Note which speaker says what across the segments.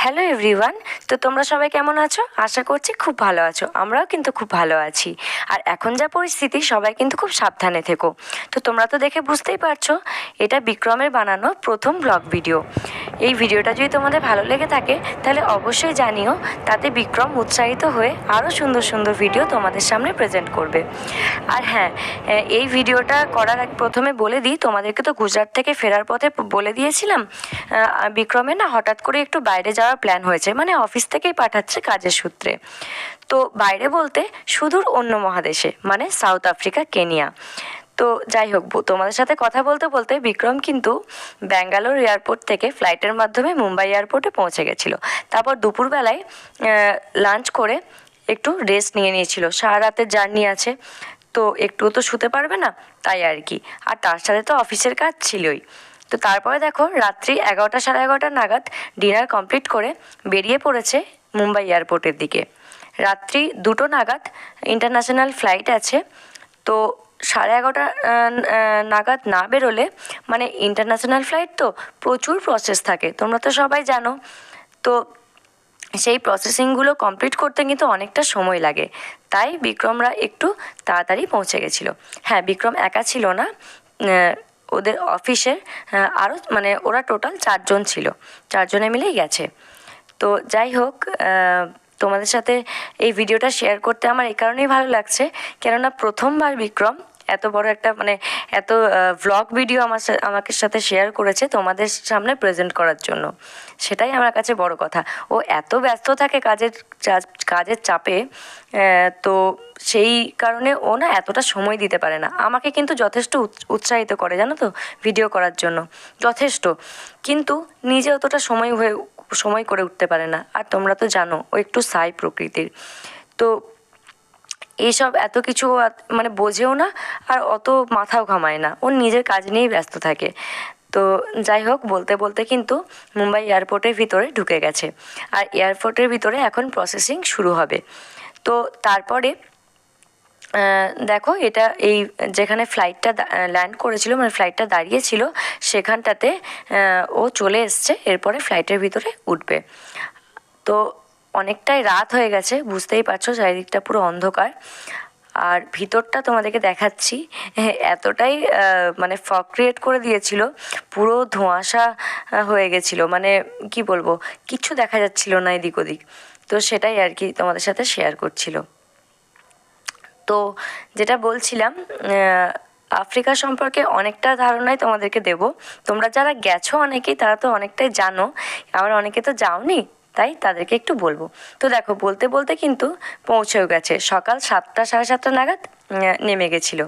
Speaker 1: Hello everyone তো তোমরা সবাই কেমন আছো? আশা করছি খুব ভালো আছো। আমরাও কিন্তু খুব ভালো আছি। আর এখন যা পরিস্থিতি, সবাই কিন্তু খুব সাবধানে থেকো। তো তোমরা তো দেখে বুঝতেই পারছ, এটা বিক্রমের বানানো প্রথম ব্লগ ভিডিও এই ভিডিওটা যদি তোমাদের ভালো লেগে থাকে, তাহলে অবশ্যই জানিও, তাতে বিক্রম উৎসাহিত হয়ে আরও সুন্দর সুন্দর ভিডিও তোমাদের সামনে প্রেজেন্ট করবে। আর হ্যাঁ এই ভিডিওটা করার প্রথমে বলে দিই, তোমাদেরকে তো গুজরাট থেকে ফেরার পথে বলে দিয়েছিলাম বিক্রমের না হঠাৎ করে একটু বাইরে যাওয়ার প্ল্যান হয়েছে মানে অফিস থেকেই পাঠাচ্ছে কাজের সূত্রে। তো বাইরে বলতে সুদূর অন্য মহাদেশে মানে সাউথ আফ্রিকা কেনিয়া তো যাই হোক তোমাদের সাথে কথা বলতে বলতে বিক্রম কিন্তু ব্যাঙ্গালোর এয়ারপোর্ট থেকে ফ্লাইটের মাধ্যমে মুম্বাই এয়ারপোর্টে পৌঁছে গেছিল। তারপর দুপুরবেলায় লাঞ্চ করে একটু রেস্ট নিয়ে নিয়েছিল। সারা রাতের জার্নি আছে, তো একটুও তো শুতে পারবে না, তাই আর কি। আর তার সাথে তো অফিসের কাজ ছিলই। তো তারপরে দেখো রাত্রি এগারোটা সাড়ে এগারোটা নাগাদ ডিনার কমপ্লিট করে বেরিয়ে পড়েছে মুম্বাই এয়ারপোর্টের দিকে। রাত্রি দুটো নাগাদ ইন্টারন্যাশনাল ফ্লাইট আছে। তো সাড়ে এগারোটা নাগাদ না বেরোলে মানে ইন্টারন্যাশনাল ফ্লাইট তো প্রচুর প্রসেস থাকে, তোমরা তো সবাই জানো। তো সেই প্রসেসিংগুলো কমপ্লিট করতে কিন্তু অনেকটা সময় লাগে। তাই বিক্রমরা একটু তাড়াতাড়ি পৌঁছে গেছিল। হ্যাঁ বিক্রম একা ছিল না ওদের অফিসের আরও মানে ওরা টোটাল চারজন ছিল। চারজনে মিলেই গেছে। তো যাই হোক তোমাদের সাথে এই ভিডিওটা শেয়ার করতে আমার এই কারণেই ভালো লাগছে। কেননা প্রথমবার বিক্রম এত বড় একটা মানে এত ভ্লগ ভিডিও আমার আমাকে সাথে শেয়ার করেছে তোমাদের সামনে প্রেজেন্ট করার জন্য। সেটাই আমার কাছে বড় কথা। ও এত ব্যস্ত থাকে কাজের কাজের চাপে তো সেই কারণে ও না এতটা সময় দিতে পারে না। আমাকে কিন্তু যথেষ্ট উৎ- উৎসাহিত করে জানো তো ভিডিও করার জন্য। যথেষ্ট। কিন্তু নিজে অতটা সময় হয়ে, সময় করে উঠতে পারে না। আর তোমরা তো জানো ও একটু সাই প্রকৃতির। তো এইসব এত কিছু মানে বোঝেও না আর অত মাথাও ঘামায় না। ও নিজের কাজ নিয়েই ব্যস্ত থাকে। তো যাই হোক, বলতে বলতে কিন্তু মুম্বাই এয়ারপোর্টের ভিতরে ঢুকে গেছে। আর এয়ারপোর্টের ভিতরে এখন প্রসেসিং শুরু হবে। তো তারপরে দেখো এটা এই যেখানে ফ্লাইটটা ল্যান্ড করেছিল মানে ফ্লাইটটা দাঁড়িয়েছিল, সেখানটাতে ও চলে এসছে। এরপরে ফ্লাইটের ভিতরে উঠবে। তো অনেকটাই রাত হয়ে গেছে বুঝতেই পারছ চারিদিকটা পুরো অন্ধকার। আর ভিতরটা তোমাদেরকে দেখাচ্ছি হ্যাঁ, এতটাই মানে ফগ ক্রিয়েট করে দিয়েছিল পুরো ধোঁয়াশা হয়ে গেছিল। মানে কি বলব কিচ্ছু দেখা যাচ্ছিল না এদিক ওদিক। তো সেটাই আর কি তোমাদের সাথে শেয়ার করছিল। তো যেটা বলছিলাম আফ্রিকা সম্পর্কে অনেকটা ধারণাই তোমাদেরকে দেব। তোমরা যারা গেছো অনেকেই তারা তো অনেকটাই জানো। আবার অনেকে তো যাওনি তাই তাদেরকে একটু বলব। তো দেখো, বলতে বলতে কিন্তু পৌঁছেও গেছে। সকাল সাতটা, সাড়ে সাতটা নাগাদ নেমে গেছিল।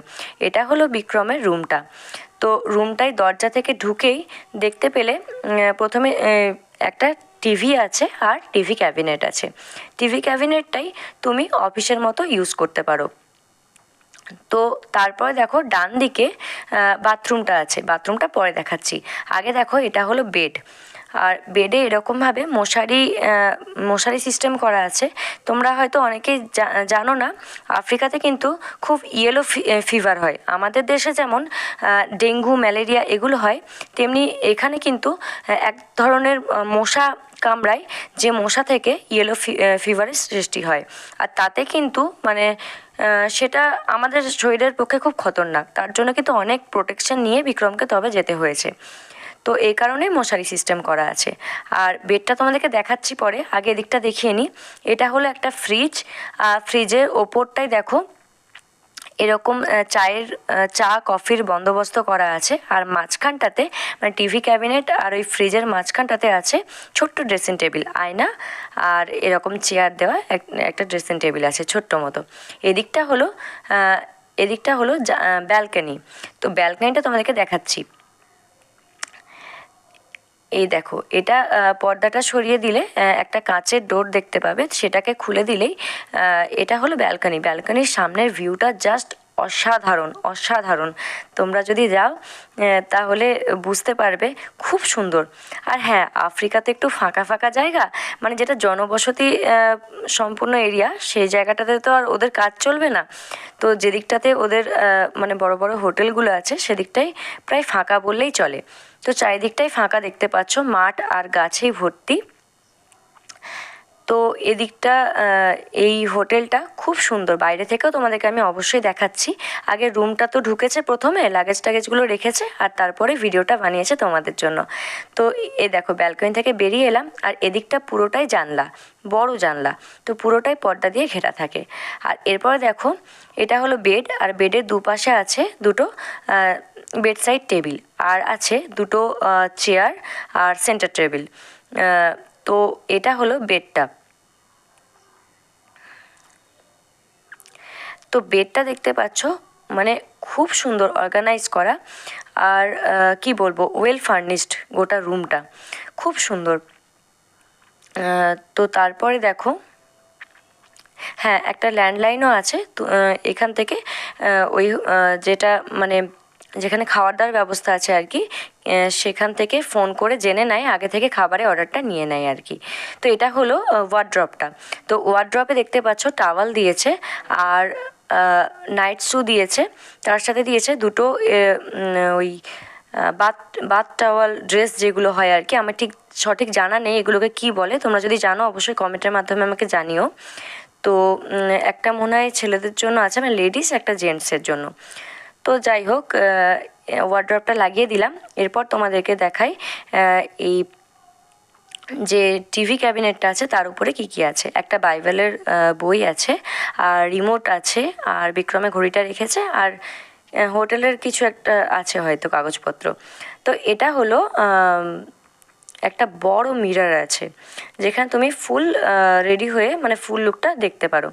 Speaker 1: এটা হলো বিক্রমের রুমটা। তো রুমটাই দরজা থেকে ঢুকেই দেখতে পেলে প্রথমে একটা টিভি আছে আর টিভি ক্যাবিনেট আছে। টিভি ক্যাবিনেটটাই তুমি অফিসের মতো ইউজ করতে পারো। তো তারপরে দেখো ডান দিকে বাথরুমটা আছে। বাথরুমটা পরে দেখাচ্ছি। আগে দেখো, এটা হলো বেড। আর বেডে এরকমভাবে মশারি মশারি সিস্টেম করা আছে। তোমরা হয়তো অনেকেই জানো না, আফ্রিকাতে কিন্তু খুব ইয়েলো ফিভার হয়। আমাদের দেশে যেমন ডেঙ্গু, ম্যালেরিয়া এগুলো হয়, তেমনি এখানে কিন্তু এক ধরনের মশা কামড়ায় যে মশা থেকে ইয়েলো ফিভারের সৃষ্টি হয়। আর তাতে কিন্তু মানে সেটা আমাদের শরীরের পক্ষে খুব খতরনাক। তার জন্য কিন্তু অনেক প্রোটেকশন নিয়ে বিক্রমকে তবে যেতে হয়েছে। তো এই কারণে মশারি সিস্টেম করা আছে। আর বেডটা তোমাদেরকে দেখাচ্ছি পরে, আগে এদিকটা দেখিয়ে নিই। এটা হলো একটা ফ্রিজ ফ্রিজের ওপরটাই দেখো, এরকম চায়ের চা কফির বন্দোবস্ত করা আছে। আর মাঝখানটাতে মানে টিভি ক্যাবিনেট আর ওই ফ্রিজের মাঝখানটাতে আছে ছোট্ট ড্রেসিং টেবিল আয়না আর এরকম চেয়ার দেওয়া, এক- একটা ড্রেসিং টেবিল আছে ছোট্ট মতো। এদিকটা হলো এদিকটা হলো ব্যালকানি তো ব্যালকানিটা তোমাদেরকে দেখাচ্ছি। এই দেখো, এটা পর্দাটা সরিয়ে দিলে একটা কাঁচের ডোর দেখতে পাবে। সেটাকে খুলে দিলেই এটা হলো ব্যালকানি। ব্যালকানির সামনের ভিউটা জাস্ট অসাধারণ অসাধারণ। তোমরা যদি যাও তাহলে বুঝতে পারবে খুব সুন্দর। আর হ্যাঁ আফ্রিকাতে একটু ফাঁকা ফাঁকা জায়গা মানে যেটা জনবসতি সম্পূর্ণ এরিয়া, সেই জায়গাটাতে তো আর ওদের কাজ চলবে না। তো যেদিকটাতে ওদের মানে বড় বড় হোটেলগুলো আছে, সেদিকটাই প্রায় ফাঁকা বললেই চলে। তো চারিদিকটাই ফাঁকা দেখতে পাচ্ছ, মাঠ আর গাছেই ভর্তি। তো এদিকটা এই হোটেলটা খুব সুন্দর। বাইরে থেকেও তোমাদেরকে আমি অবশ্যই দেখাচ্ছি। আগে রুমটা তো ঢুকেছে প্রথমে লাগেজ টাগেজগুলো রেখেছে আর তারপরে ভিডিওটা বানিয়েছে তোমাদের জন্য। তো এ দেখো ব্যালকনি থেকে বেরিয়ে এলাম আর এদিকটা পুরোটাই জানলা, বড় জানলা। তো পুরোটাই পর্দা দিয়ে ঘেরা থাকে। আর এরপরে দেখো, এটা হলো বেড আর বেডের দুপাশে আছে দুটো বেড সাইড টেবিল আর আছে দুটো চেয়ার আর সেন্টার টেবিল তো এটা হলো বেডটা তো বেডটা দেখতে পাচ্ছ মানে খুব সুন্দর অর্গানাইজ করা। আর কি বলব ওয়েল ফার্নিশড গোটা রুমটা খুব সুন্দর। তো তারপরে দেখো হ্যাঁ একটা ল্যান্ডলাইনও আছে। তো এখান থেকে ওই যেটা মানে যেখানে খাওয়ার দাওয়ার ব্যবস্থা আছে আর কি সেখান থেকে ফোন করে জেনে নেয়, আগে থেকে খাবারের অর্ডারটা নিয়ে নেয় আর কি। তো এটা হলো ওয়ার্ড্রপটা তো ওয়ার্ড্রপে দেখতে পাচ্ছ টাওয়াল দিয়েছে। আর নাইট শু দিয়েছে। তার সাথে দিয়েছে দুটো ওই বাথ বাথ টাওয়াল ড্রেস যেগুলো হয় আর কি। আমার ঠিক সঠিক জানা নেই এগুলোকে কি বলে। তোমরা যদি জানো অবশ্যই কমেন্টের মাধ্যমে আমাকে জানিও। তো একটা মনে হয় ছেলেদের জন্য আছে মানে লেডিস একটা জেন্টসের জন্য। তো যাই হোক ওয়ার্ড্রপটা লাগিয়ে দিলাম। এরপর তোমাদেরকে দেখাই এই যে টিভি ক্যাবিনেটটা আছে, তার উপরে কি কি আছে? একটা বাইবেলের বই আছে, আর রিমোট আছে, আর বিক্রমে ঘড়িটা রেখেছে, আর হোটেলের কিছু একটা আছে হয়তো কাগজপত্র। তো এটা হলো একটা বড় মিরার আছে, যেখানে তুমি ফুল রেডি হয়ে মানে ফুল লুকটা দেখতে পারো।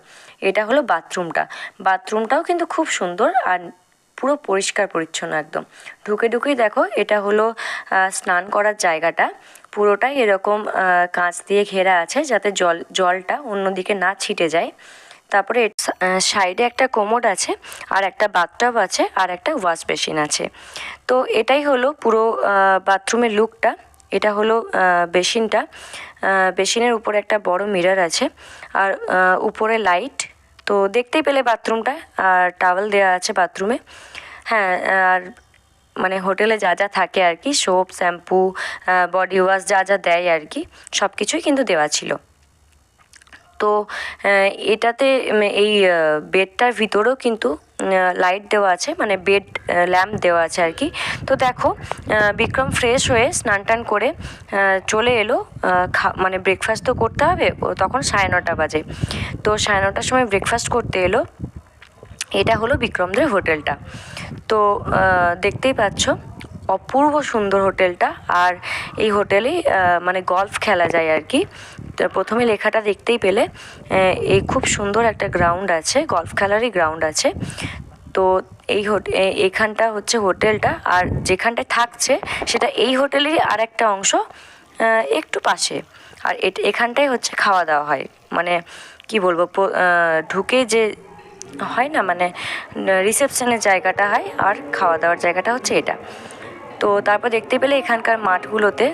Speaker 1: এটা হলো বাথরুমটা। বাথরুমটাও কিন্তু খুব সুন্দর, আর পুরো পরিষ্কার, পরিচ্ছন্ন একদম। ঢুকে, ঢুকেই দেখো এটা হলো স্নান করার জায়গাটা। পুরোটাই এরকম কাঁচ দিয়ে ঘেরা আছে যাতে জল, জলটা অন্যদিকে না ছিটে যায়। তারপরে সাইডে একটা কোমোড আছে, আর একটা বাথটাব আছে, আর একটা ওয়াশ বেসিন আছে। তো এটাই হলো পুরো বাথরুমের লুকটা। এটা হলো বেসিনটা বেসিনের উপরে একটা বড় মিরর আছে। আর উপরে লাইট। তো দেখতেই পেলে বাথরুমটা, আর টাওয়েল দেওয়া আছে বাথরুমে হ্যাঁ আর মানে হোটেলে যা যা থাকে আর কি সোপ শ্যাম্পু বডি ওয়াশ যা যা দেয় আর কি সব কিছুই কিন্তু দেওয়া ছিল। তো এটাতে এই বেডটার ভিতরেও কিন্তু লাইট দেওয়া আছে মানে বেড ল্যাম্প দেওয়া আছে আর কি। তো দেখো বিক্রম ফ্রেশ হয়ে স্নান টান করে চলে এলো খা মানে ব্রেকফাস্ট তো করতে হবে তখন সাড়ে নটা বাজে। তো সাড়ে নটার সময় ব্রেকফাস্ট করতে এলো, এটা হলো বিক্রমদের হোটেলটা। তো দেখতেই পাচ্ছ অপূর্ব সুন্দর হোটেলটা। আর এই হোটেলেই আহ, মানে গলফ খেলা যায় আর কি। প্রথমে লেখাটা দেখতেই পেলে এই খুব সুন্দর একটা গ্রাউন্ড আছে গলফ খেলারই গ্রাউন্ড আছে। তো এই এখানটা হচ্ছে হোটেলটা আর যেখানটায় থাকছে সেটা এই হোটেলেরই আর একটা অংশ একটু পাশে। আর এখানটাই হচ্ছে খাওয়া দাওয়া হয়। মানে কি বলব ঢুকে যে হয় না মানে রিসেপশনের জায়গাটা হয় আর খাওয়া দাওয়ার জায়গাটা হচ্ছে এটা। তো তারপর দেখতে পেলে এখানকার মাঠগুলোতে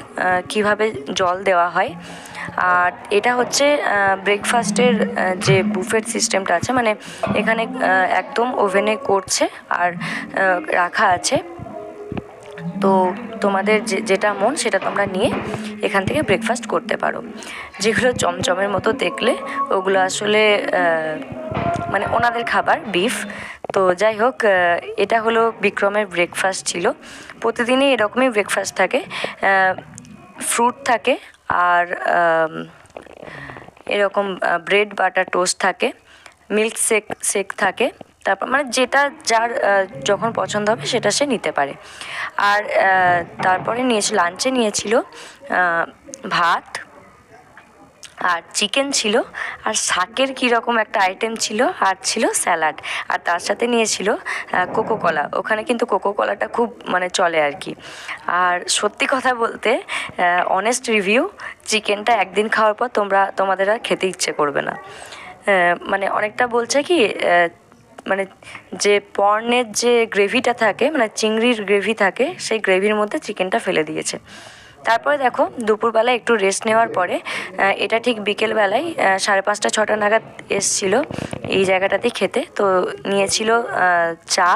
Speaker 1: কীভাবে জল দেওয়া হয়। আর এটা হচ্ছে ব্রেকফাস্টের যে বুফেট সিস্টেমটা আছে মানে এখানে একদম ওভেনে করছে আর রাখা আছে। তো তোমাদের যেটা মন, সেটা তোমরা নিয়ে এখান থেকে ব্রেকফাস্ট করতে পারো। যেগুলো চমচমের মতো দেখলে, ওগুলো আসলে মানে ওনাদের খাবার বিফ তো যাই হোক এটা হলো বিক্রমের ব্রেকফাস্ট ছিল। প্রতিদিনই এরকমই ব্রেকফাস্ট থাকে। ফ্রুট থাকে আর এরকম ব্রেড বাটার টোস্ট থাকে। মিল্ক শেক শেক থাকে। তারপর মানে যেটা যার যখন পছন্দ হবে সেটা সে নিতে পারে। আর তারপরে নিয়েছিল লাঞ্চে নিয়েছিল ভাত। আর চিকেন ছিল, আর শাকের কীরকম একটা আইটেম ছিল, আর ছিল স্যালাড আর তার সাথে নিয়েছিল কোকো কলা ওখানে কিন্তু কোকো কলাটা খুব মানে চলে আর কি আর সত্যি কথা বলতে অনেস্ট রিভিউ চিকেনটা একদিন খাওয়ার পর তোমরা, তোমাদের আর খেতে ইচ্ছে করবে না। মানে অনেকটা বলছে কি মানে যে পর্নের যে গ্রেভিটা থাকে মানে চিংড়ির গ্রেভি থাকে, সেই গ্রেভির মধ্যে চিকেনটা ফেলে দিয়েছে। তারপরে দেখো দুপুরবেলায় একটু রেস্ট নেওয়ার পরে এটা ঠিক বিকেলবেলায় সাড়ে পাঁচটা, ছটা নাগাদ এসছিল এই জায়গাটাতেই খেতে। তো নিয়েছিল চা,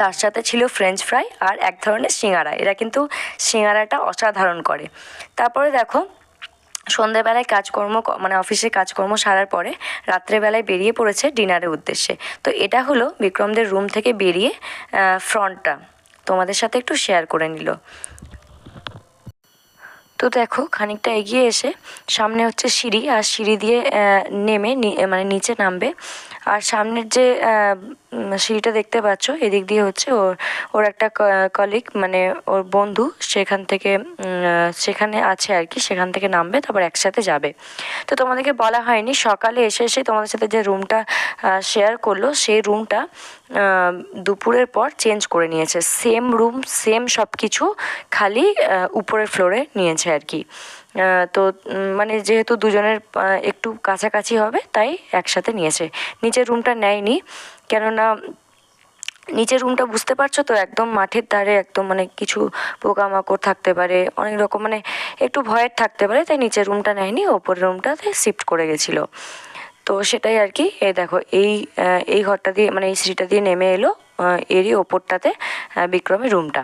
Speaker 1: তার সাথে ছিল ফ্রেঞ্চ ফ্রাই আর এক ধরনের সিঙ্গারা। এরা কিন্তু সিঙ্গারাটা অসাধারণ করে। তারপরে দেখো, সন্ধেবেলায় কাজকর্ম মানে অফিসে কাজকর্ম সারার পরে রাত্রেবেলায় বেরিয়ে পড়েছে ডিনারের উদ্দেশ্যে। তো এটা হলো বিক্রমদের রুম থেকে বেরিয়ে ফ্রন্টটা তোমাদের সাথে একটু শেয়ার করে নিল। তো দেখো খানিকটা এগিয়ে এসে সামনে হচ্ছে সিঁড়ি, আর সিঁড়ি দিয়ে নেমে মানে নিচে নামবে। আর সামনের যে সিঁড়িটা দেখতে পাচ্ছ, এদিক দিয়ে হচ্ছে ওর ওর একটা কলিগ মানে ওর বন্ধু সেখান থেকে সেখানে আছে আর কি, সেখান থেকে নামবে, তারপর একসাথে যাবে। তো তোমাদেরকে বলা হয়নি, সকালে এসে এসে তোমাদের সাথে যে রুমটা শেয়ার করল, সেই রুমটা দুপুরের পর চেঞ্জ করে নিয়েছে। সেম রুম সেম সব কিছু খালি উপরের ফ্লোরে নিয়েছে আর কি। তো মানে যেহেতু দুজনের একটু কাছাকাছি হবে, তাই একসাথে নিয়েছে। নিচের রুমটা নেয়নি, কেননা নিচের রুমটা বুঝতে পারছ তো, একদম মাঠের ধারে, একদম মানে কিছু পোকামাকড় থাকতে পারে, অনেক রকম মানে একটু ভয়ের থাকতে পারে, তাই নিচের রুমটা নেয়নি, ওপরের রুমটাতে শিফট করে গেছিল। তো সেটাই আর কি। এই দেখো, এই এই ঘরটা দিয়ে মানে এই সিঁড়িটা দিয়ে নেমে এলো এরই ওপরটাতে বিক্রমের রুমটা।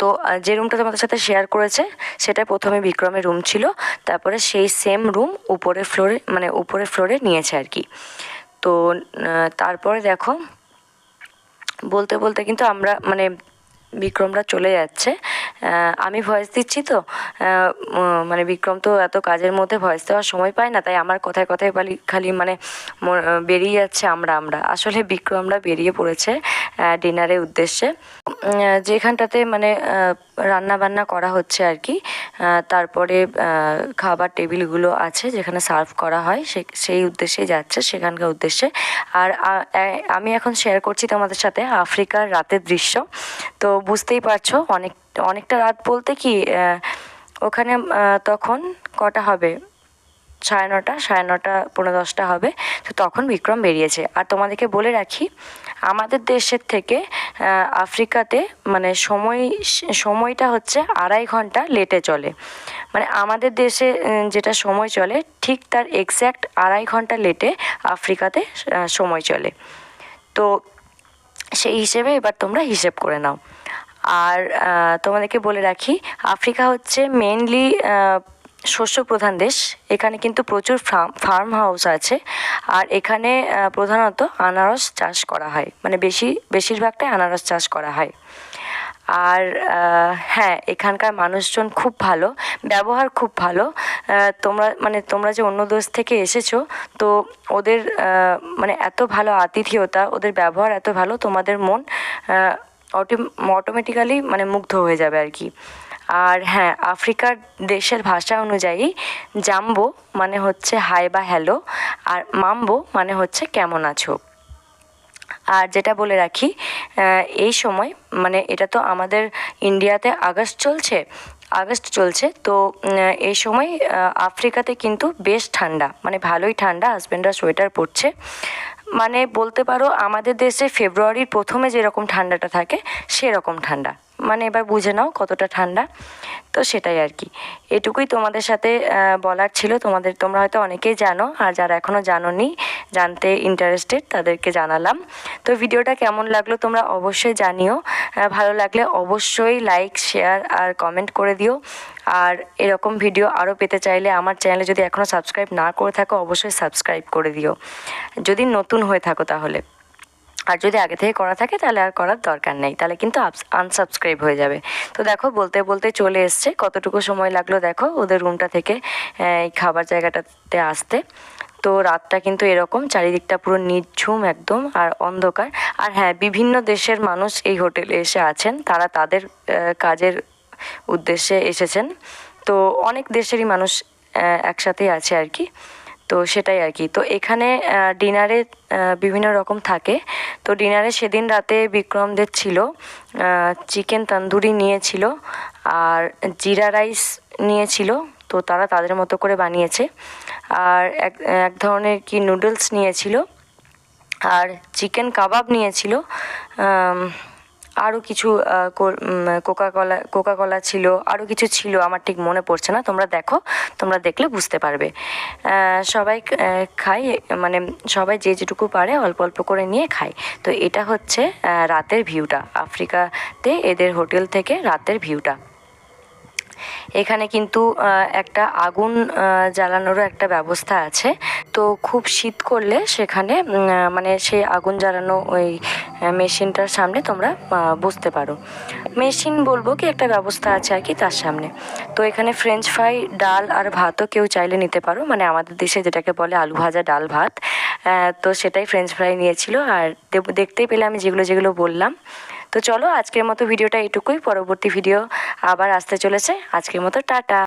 Speaker 1: তো যে রুমটা তোমাদের সাথে শেয়ার করেছে সেটা প্রথমে বিক্রমের রুম ছিল। তারপরে সেই সেম রুম উপরের ফ্লোরে মানে উপরের ফ্লোরে নিয়েছে আর কি। তো তারপরে দেখো, বলতে বলতে কিন্তু আমরা মানে বিক্রমরা চলে যাচ্ছে। আমি ভয়েস দিচ্ছি তো। মানে বিক্রম তো এত কাজের মধ্যে ভয়েস দেওয়ার সময় পায় না, তাই আমার কথায় কথায় খালি খালি মানে বেরিয়ে যাচ্ছে আমরা আমরা। আসলে বিক্রমরা বেরিয়ে পড়েছে ডিনারের উদ্দেশ্যে। যেখানটাতে মানে রান্না বান্না করা হচ্ছে আর কি। তারপরে খাবার টেবিলগুলো আছে যেখানে সার্ভ করা হয় সেই উদ্দেশ্যে যাচ্ছে, সেখানকার উদ্দেশ্যে। আর আমি এখন শেয়ার করছি তোমাদের সাথে আফ্রিকার রাতের দৃশ্য। তো বুঝতেই পারছ, অনেক, অনেকটা রাত বলতে কি ওখানে তখন কটা হবে? সাড়ে নটা সাড়ে নটা পনেরো দশটা হবে। তো তখন বিক্রম বেরিয়েছে। আর তোমাদেরকে বলে রাখি, আমাদের দেশের থেকে আফ্রিকাতে মানে সময়, সময়টা হচ্ছে আড়াই ঘণ্টা লেটে চলে। মানে আমাদের দেশে যেটা সময় চলে, ঠিক তার এক্স্যাক্ট আড়াই ঘণ্টা লেটে আফ্রিকাতে সময় চলে। তো সেই হিসেবে এবার তোমরা হিসেব করে নাও। আর তোমাদেরকে বলে রাখি, আফ্রিকা হচ্ছে মেনলি শস্য প্রধান দেশ। এখানে কিন্তু প্রচুর ফার্ম ফার্ম হাউস আছে। আর এখানে প্রধানত আনারস চাষ করা হয়। মানে বেশি, বেশিরভাগটাই আনারস চাষ করা হয়। আর হ্যাঁ এখানকার মানুষজন খুব ভালো, ব্যবহার খুব ভালো। তোমরা মানে তোমরা যে অন্য দেশ থেকে এসেছ, তো ওদের মানে এত ভালো আতিথেয়তা, ওদের ব্যবহার এত ভালো, তোমাদের মন অটোমেটিক্যালি মানে মুগ্ধ হয়ে যাবে আর কি। আর হ্যাঁ আফ্রিকার দেশের ভাষা অনুযায়ী জাম্বো মানে হচ্ছে হাই বা হ্যালো আর মাম্বো মানে হচ্ছে কেমন আছো। আর যেটা বলে রাখি এই সময় মানে এটা তো আমাদের ইন্ডিয়াতে আগস্ট চলছে আগস্ট চলছে, তো এই সময় আফ্রিকাতে কিন্তু বেশ ঠান্ডা মানে ভালোই ঠান্ডা হাজব্যান্ডরা সোয়েটার পরছে। মানে বলতে পারো, আমাদের দেশে ফেব্রুয়ারির প্রথমে যেরকম ঠান্ডাটা থাকে, সেরকম ঠান্ডা। মানে এবার বুঝে নাও কতটা ঠান্ডা। তো সেটাই আর কি। এটুকুই তোমাদের সাথে বলার ছিল। তোমাদের, তোমরা হয়তো অনেকেই জানো, আর যারা এখনও জানোনি, জানতে ইন্টারেস্টেড তাদেরকে জানালাম। তো ভিডিওটা কেমন লাগল তোমরা অবশ্যই জানিও। ভালো লাগলে অবশ্যই লাইক শেয়ার আর কমেন্ট করে দিও। আর এরকম ভিডিও আরও পেতে চাইলে আমার চ্যানেলে যদি এখনও সাবস্ক্রাইব না করে থাকো, অবশ্যই সাবস্ক্রাইব করে দিও। যদি নতুন হয়ে থাকো তাহলে। আর যদি আগে থেকে করা থাকে তাহলে আর করার দরকার নেই। তাহলে কিন্তু আনসাবস্ক্রাইব হয়ে যাবে। তো দেখো, বলতে বলতে চলে এসছে। কতটুকু সময় লাগল দেখো, ওদের রুমটা থেকে এই খাবার জায়গাটাতে আসতে। তো রাতটা কিন্তু এরকম, চারিদিকটা পুরো নির্ঝুম একদম, আর অন্ধকার। আর হ্যাঁ বিভিন্ন দেশের মানুষ এই হোটেলে এসে আছেন। তারা তাদের কাজের উদ্দেশ্যে এসেছেন। তো অনেক দেশেরই মানুষ একসাথেই আছে আর কি। তো সেটাই আর কি। তো এখানে ডিনারে বিভিন্ন রকম থাকে। তো ডিনারে সেদিন রাতে বিক্রমদের ছিল চিকেন তন্দুরি নিয়েছিল আর জিরা রাইস নিয়েছিল। তো তারা তাদের মতো করে বানিয়েছে। আর এক এক ধরনের কি নুডলস নিয়েছিল। আর চিকেন কাবাব নিয়েছিল। আরও কিছু কোকা কলা কোকা কলা ছিল আরও কিছু ছিল, আমার ঠিক মনে পড়ছে না, তোমরা দেখো, তোমরা দেখলে বুঝতে পারবে। সবাই খাই মানে সবাই যে যেটুকু পারে অল্প অল্প করে নিয়ে খায়। তো এটা হচ্ছে রাতের ভিউটা, আফ্রিকাতে এদের হোটেল থেকে রাতের ভিউটা। এখানে কিন্তু একটা আগুন জ্বালানোরও একটা ব্যবস্থা আছে। তো খুব শীত করলে সেখানে মানে সেই আগুন জ্বালানো ওই মেশিনটার সামনে তোমরা বসতে পারো। মেশিন বলব কি, একটা ব্যবস্থা আছে আর কি তার সামনে। তো এখানে ফ্রেঞ্চ ফ্রাই ডাল আর ভাতও কেউ চাইলে নিতে পারো। মানে আমাদের দেশে যেটাকে বলে আলু ভাজা ডাল ভাত। তো সেটাই ফ্রেঞ্চ ফ্রাই নিয়েছিল। আর দেখতেই পেলে আমি যেগুলো যেগুলো বললাম। তো চলো আজকের মতো ভিডিওটা এটুকুই। পরবর্তী ভিডিও আবার আসতে চলেছে। আজকের মতো টাটা।